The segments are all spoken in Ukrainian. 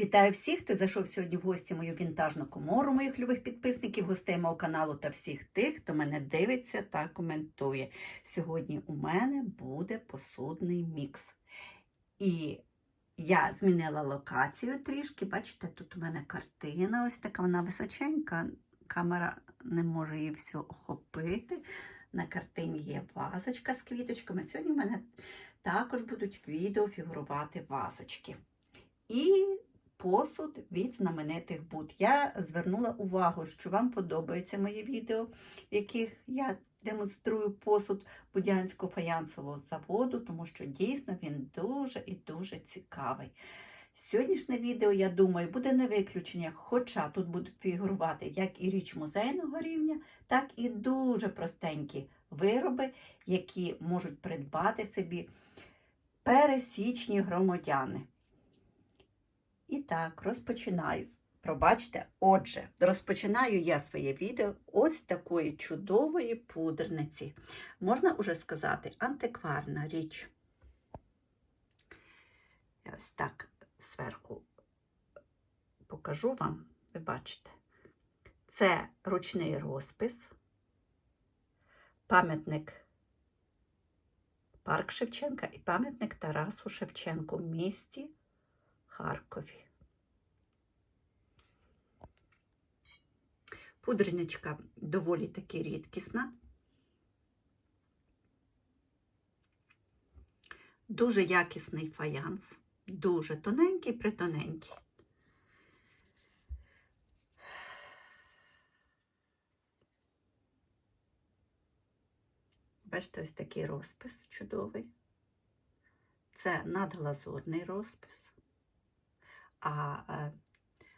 Вітаю всіх, хто зайшов сьогодні в гості мою вінтажну комору, моїх любих підписників, гостей мого каналу та всіх тих, хто мене дивиться та коментує. Сьогодні у мене буде посудний мікс. І я змінила локацію трішки. Бачите, тут у мене картина ось така, вона височенька. Камера не може її всю охопити. На картині є вазочка з квіточками. Сьогодні в мене також будуть відео фігурувати вазочки. І посуд від знаменитих буд. Я звернула увагу, що вам подобаються мої відео, в яких я демонструю посуд Будянського фаянсового заводу, тому що дійсно він дуже і дуже цікавий. Сьогоднішнє відео, я думаю, буде не виключення, хоча тут будуть фігурувати як і річ музейного рівня, так і дуже простенькі вироби, які можуть придбати собі пересічні громадяни. І так, розпочинаю. Пробачте, отже, розпочинаю я своє відео ось такої чудової пудерниці. Можна уже сказати, антикварна річ. Я ось так зверху покажу вам, ви бачите. Це ручний розпис, пам'ятник Парк Шевченка і пам'ятник Тарасу Шевченку в місті Харкові. Пудриночка доволі таки рідкісна. Дуже якісний фаянс, дуже тоненький, притоненький. Бачите, ось такий розпис чудовий. Це надглазурний розпис. А е,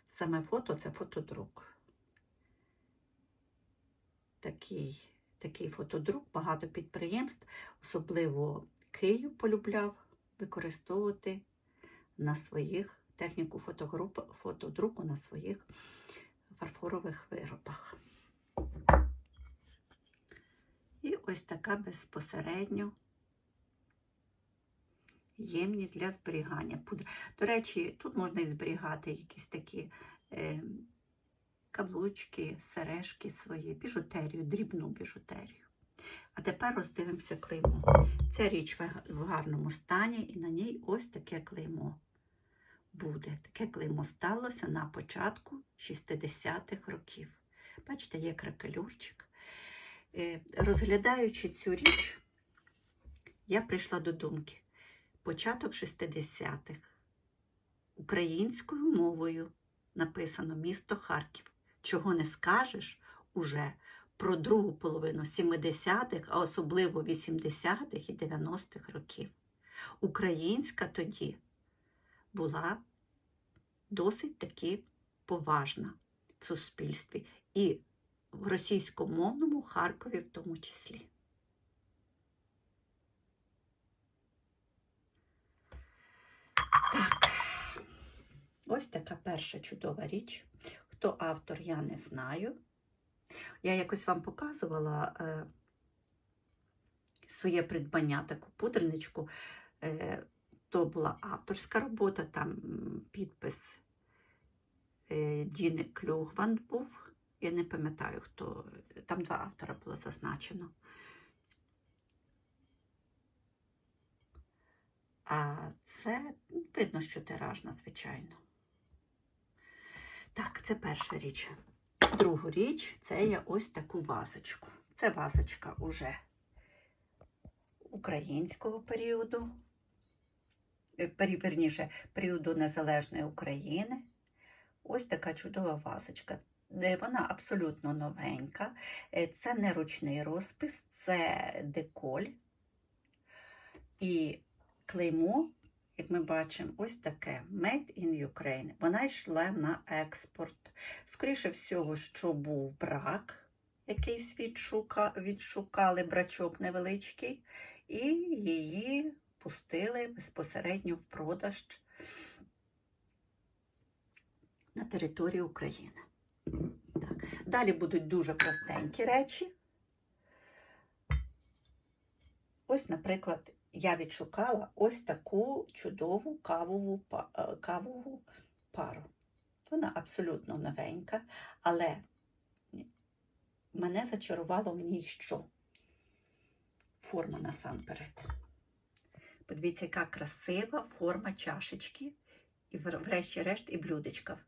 саме фото це фотодрук. Такий, такий фотодрук, багато підприємств, особливо Київ полюбляв використовувати на своїх техніку фотодруку на своїх фарфорових виробах. І ось така безпосередньо ємність для зберігання пудри. До речі, тут можна і зберігати якісь такі е, каблучки, сережки свої, біжутерію, дрібну біжутерію. А тепер роздивимося клеймо. Ця річ в гарному стані, і на ній ось таке клеймо буде. Таке клеймо сталося на початку 60-х років. Бачите, є кракелюрчик. Е, Розглядаючи цю річ, я прийшла до думки. Початок 60-х. Українською мовою написано місто Харків. Чого не скажеш уже про другу половину 70-х, а особливо 80-х і 90-х років. Українська тоді була досить таки поважна в суспільстві і в російськомовному Харкові в тому числі. Ось така перша чудова річ. Хто автор, я не знаю. Я якось вам показувала е, своє придбання, таку пудриночку. Е, то була авторська робота, там підпис е, Діни Клюгван був. Я не пам'ятаю, хто. Там два автора було зазначено. А це ну, видно, що тиражна, звичайно. Так, це перша річ. Другу річ це я ось таку вазочку. Це вазочка уже українського періоду, е, верніше, періоду Незалежної України. Ось така чудова вазочка. Е, Вона абсолютно новенька. Е, Це не ручний розпис, це деколь. І клеймо, як ми бачимо, ось таке Made in Ukraine. Вона йшла на експорт. Скоріше всього, що був брак, якийсь відшука, відшукали брачок невеличкий, і її пустили безпосередньо в продаж на території України. Так. Далі будуть дуже простенькі речі. Ось, наприклад, я відшукала ось таку чудову кавову, е, кавову пару. Вона абсолютно новенька, але мене зачарувало в ній що? Форма насамперед. Подивіться, яка красива форма чашечки. І врешті-решт і блюдечка.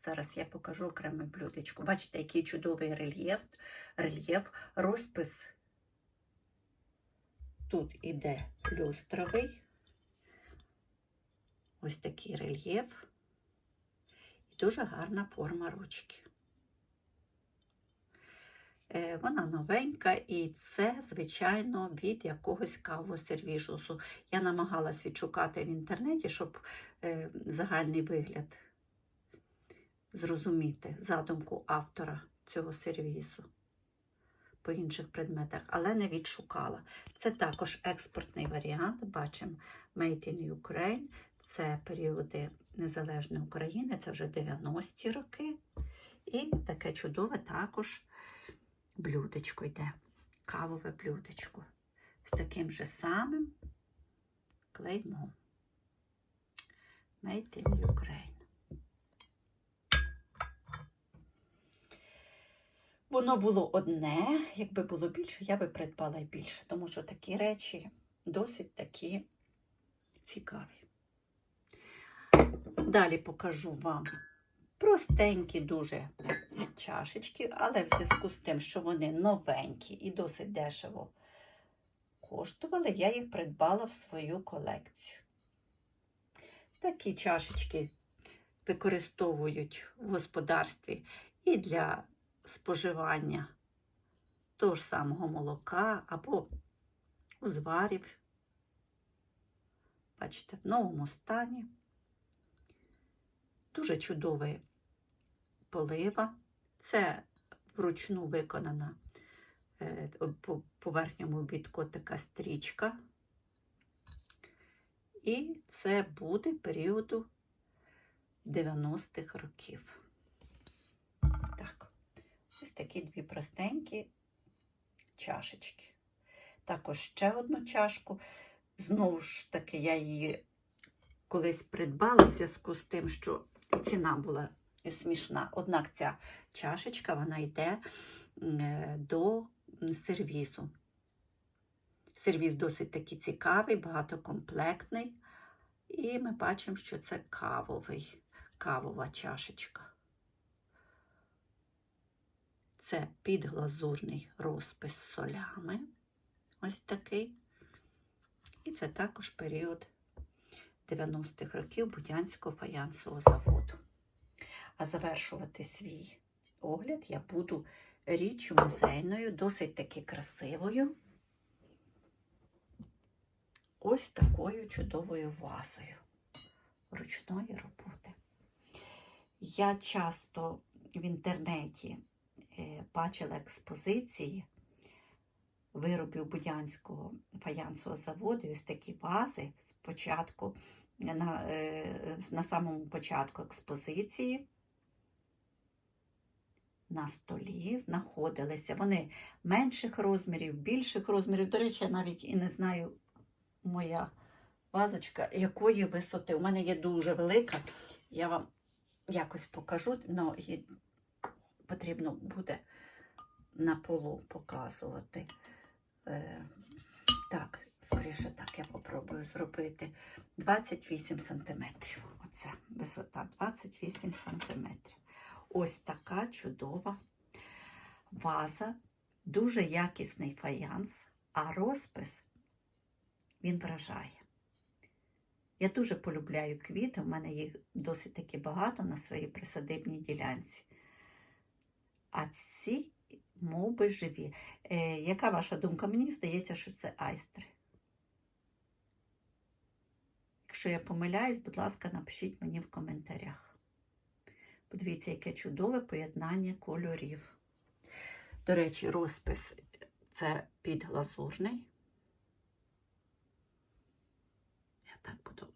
Зараз я покажу окреме блюдечко. Бачите, який чудовий рельєф, рельєф, розпис. Тут іде люстровий. Ось такий рельєф. І дуже гарна форма ручки. Е, Вона новенька і це, звичайно, від якогось кавосервіжусу. Я намагалась відшукати в інтернеті, щоб е, загальний вигляд зрозуміти задумку автора цього сервісу по інших предметах, але не відшукала. Це також експортний варіант. Бачимо Made in Ukraine. Це періоди Незалежної України, це вже 90-ті роки. І таке чудове також блюдечко йде. Кавове блюдечко. З таким же самим клеймом. Made in Ukraine. Воно було одне, якби було більше, я би придбала й більше, тому що такі речі досить такі цікаві. Далі покажу вам простенькі дуже чашечки, але в зв'язку з тим, що вони новенькі і досить дешево коштували, я їх придбала в свою колекцію. Такі чашечки використовують в господарстві і для споживання того ж самого молока або узварів. Бачите, в новому стані. Дуже чудовий полива. Це вручну виконана е, по поверхньому обідку така стрічка. І це буде періоду 90-х років. Ось такі дві простенькі чашечки. Також ще одну чашку. Знову ж таки, я її колись придбала в зв'язку з тим, що ціна була смішна. Однак ця чашечка вона йде е, до сервісу. Сервіс досить таки цікавий, багатокомплектний. І ми бачимо, що це кавовий, кавова чашечка. Це підглазурний розпис з солями. Ось такий. І це також період 90-х років Будянського фаянсового заводу. А завершувати свій огляд я буду річчю музейною, досить таки красивою. Ось такою чудовою вазою ручної роботи. Я часто в інтернеті бачила експозиції виробів Будянського фаянсового заводу, ось такі вази спочатку, на, е, на самому початку експозиції на столі знаходилися. Вони менших розмірів, більших розмірів. До речі, я навіть і не знаю моя вазочка, якої висоти. У мене є дуже велика. Я вам якось покажу, але потрібно буде на полу показувати. Е, так, скоріше так я попробую зробити. 28 сантиметрів. Оце висота 28 сантиметрів. Ось така чудова ваза, дуже якісний фаянс, а розпис він вражає. Я дуже полюбляю квіти, у мене їх досить таки багато на своїй присадибній ділянці. А ці мов би, живі. Е, яка ваша думка? Мені здається, що це айстри. Якщо я помиляюсь, будь ласка, напишіть мені в коментарях. Подивіться, яке чудове поєднання кольорів. До речі, розпис це підглазурний. Я так буду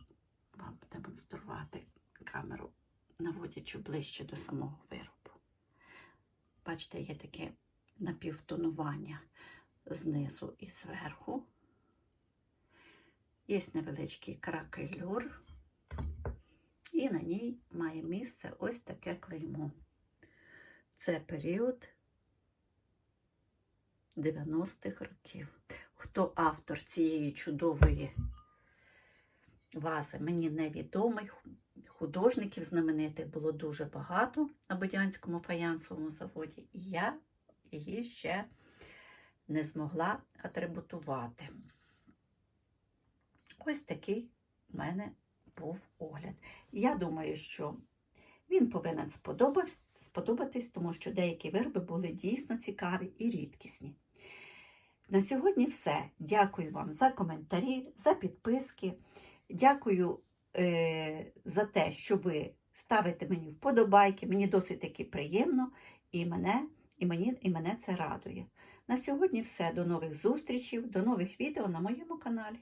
вам демонструвати камеру, наводячи ближче до самого виробу. Бачите, є таке напівтонування знизу і зверху. Є невеличкий кракелюр. І на ній має місце ось таке клеймо. Це період 90-х років. Хто автор цієї чудової вази, мені невідомий. Художників знаменитих було дуже багато на Бодянському фаянсовому заводі, і я її ще не змогла атрибутувати. Ось такий в мене був огляд. Я думаю, що він повинен сподобатись, тому що деякі вироби були дійсно цікаві і рідкісні. На сьогодні все. Дякую вам за коментарі, за підписки. Дякую е, за те, що ви ставите мені вподобайки. Мені досить таки приємно і мене, і, мені, і мене це радує. На сьогодні все. До нових зустрічей, до нових відео на моєму каналі.